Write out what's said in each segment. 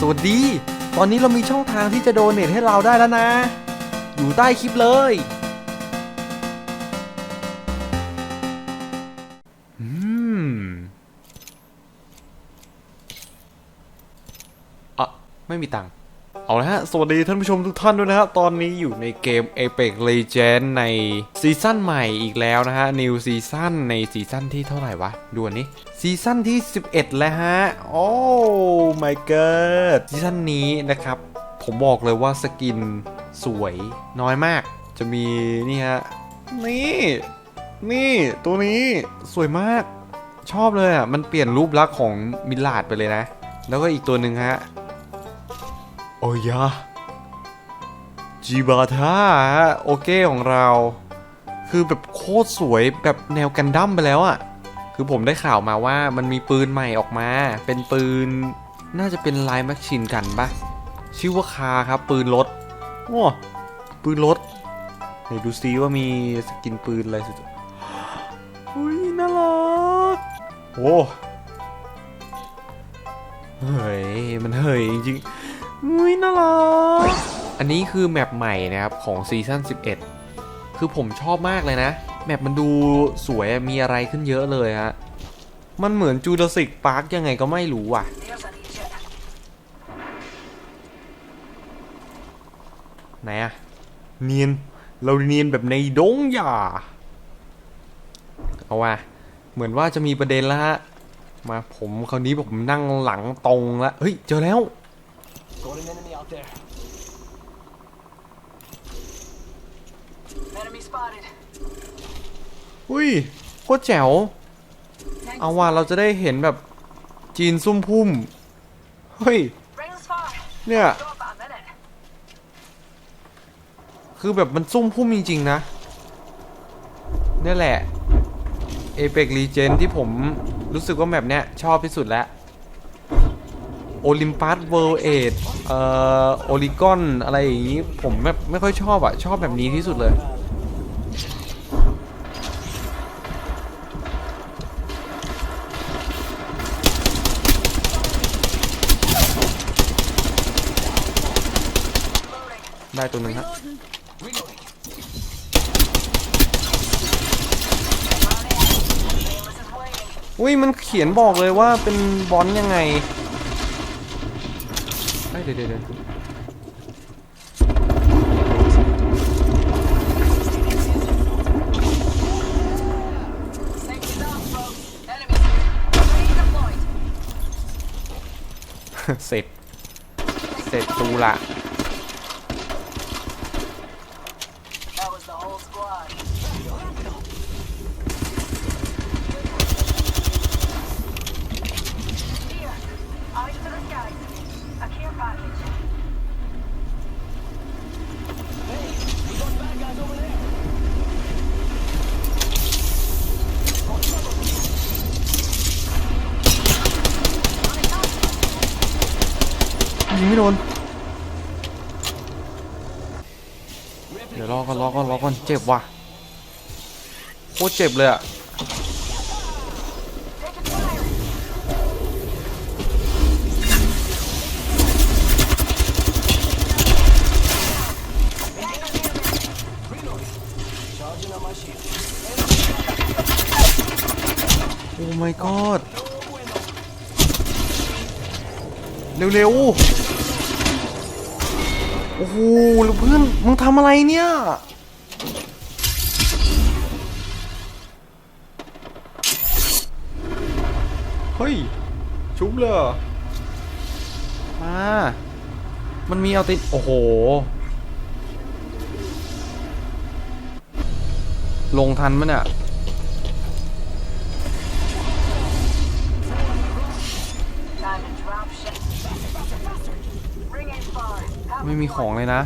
สวัสดี ตอนนี้เรามีช่องทางที่จะโดเนทให้เราได้แล้วนะ อยู่ใต้คลิปเลย อืมอะ ไม่มีตังค์ เอาละฮะ สวัสดีท่านผู้ชมทุกท่านด้วยนะฮะ ตอนนี้อยู่ในเกม Apex Legends ในซีซั่นใหม่อีกแล้วนะฮะ New Season ในซีซั่นที่เท่าไหร่วะ ดูอันนี้ซีซั่นที่ 11 แล้วฮะ โอ้ my god ซีซั่นนี้นะครับ ผมบอกเลยว่าสกินสวยน้อยมาก จะมีนี่ฮะ นี่ นี่ ตัวนี้สวยมาก ชอบเลยอะ มันเปลี่ยนรูปลักษณ์ของมิลลาดไปเลยนะ แล้วก็อีกตัวหนึ่งฮะ อ้ยะจิบาธาโอเคของเรา คือแบบโคตรสวยแบบแนวกันดั้มไปแล้วอะ่ะ คือผมได้ข่าวมาว่ามันมีปืนใหม่ออกมา เป็นปืนน่าจะเป็นไลน์แมชชินกันปะชื่อว่าคาครับ ปืนรถโอ้ปืนรถไหนดูซิว่ามีสกินปืนอะไรสุดอุ้ยน่ารักโอ้เฮ้ย มันเฮ้ยจริงๆ อุ้ยน่ารัก อันนี้คือแมปใหม่นะครับของซีซั่น11 คือผมชอบมากเลยนะ แมปมันดูสวยมีอะไรขึ้นเยอะเลยฮะ มันเหมือนจูราสสิกพาร์คยังไงก็ไม่รู้อะ ไหนอะเนียน เราเนียนแบบในดงหญ้าเอาว่าเหมือนว่าจะมีประเด็นแล้วฮะ มาผมคราวนี้ผมนั่งหลังตรงแล้ว เฮ้ย เจอแล้ว Got an enemy out there. Enemy spotted. อุ้ยโคตรแจ๋ว เอาว่าเราจะได้เห็นแบบจีนซุ่มพุ่ม เฮ้ย Rings far. เนี่ย Go about a minute. คือแบบมันซุ่มพุ่มจริง ๆ นะนี่แหละ Apex Legends ที่ผมรู้สึกว่าแบบเนี้ยชอบที่สุดแล้ว Olympus World 8เอ่อ Oregon อะไรอย่างนี้ ผมแบบไม่ค่อยชอบอะชอบแบบนี้ที่สุดเลย ได้ตัวหนึ่งฮะ Reloading. Nameless is waiting. อุ้ยมันเขียนบอกเลยว่าเป็นบอลยังไง เอ้ยเดี๋ยวเดี๋ยวเดี๋ยว Safety's off, folks. Enemies here. Ready deployed. เสร็จ เสร็จตูละ ยิงไม่โดน เดี๋ยวรอก่อนรอก่อนรอก่อนเจ็บว่ะ โคตรเจ็บเลยอะ Taking fire. 'Charging on my shield. โอ้ my god เร็วๆ โอ้โหแล้วเพื่อน มึงทำอะไรเนี่ย เฮ้ย ชุบเลยเหรอมา มันมีเอาติโอ้โห ลงทันมั้ยเนี่ย ไม่มีของเลยนะ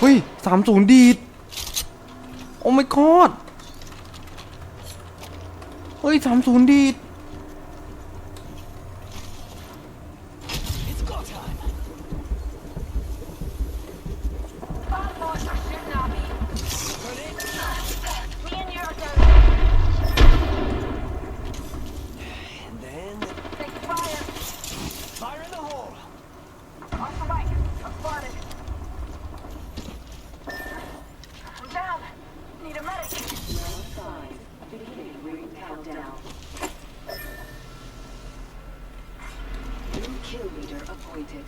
เฮ้ยสามศูนย์ดีด โอ้ไม่กอด เฮ้ยสามศูนย์ดีด down. New kill leader appointed.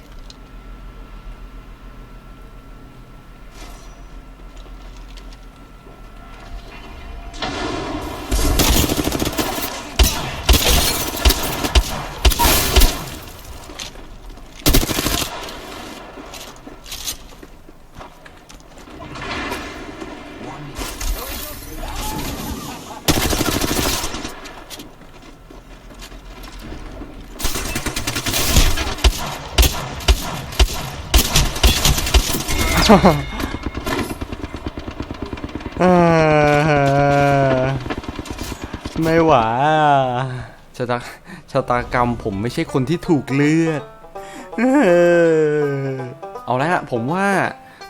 ไม่ไหวอะชะตาชะตากรรมผมไม่ใช่คนที่ถูกเลือด เอาละฮะผมว่า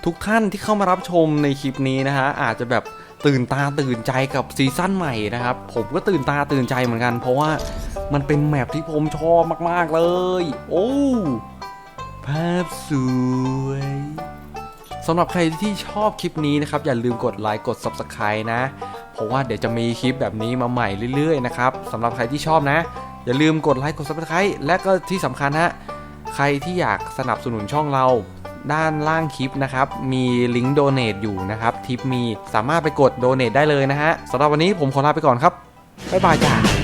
ทุกท่านที่เข้ามารับชมในคลิปนี้นะฮะ อาจจะแบบตื่นตาตื่นใจกับซีซั่นใหม่นะครับ ผมก็ตื่นตาตื่นใจเหมือนกัน เพราะว่ามันเป็นแมปที่ผมชอบมาก ๆ เลย โอ้ภาพสวย สำหรับใครที่ชอบคลิปนี้นะครับ อย่าลืมกดไลค์กด Subscribe นะ เพราะว่าเดี๋ยวจะมีคลิปแบบนี้มาใหม่เรื่อยๆนะครับสำหรับใครที่ชอบนะ อย่าลืมกดไลค์กด Subscribe และก็ที่สำคัญฮะใครที่อยากสนับสนุนช่องเราด้านล่างคลิปนะครับ มีลิงก์โดเน a t อยู่นะครับ ทิปมีสามารถไปกดโดเน a t ได้เลยนะฮะสำหรับวันนี้ผมขอลาไปก่อนครับ บ๊ายบายจ้า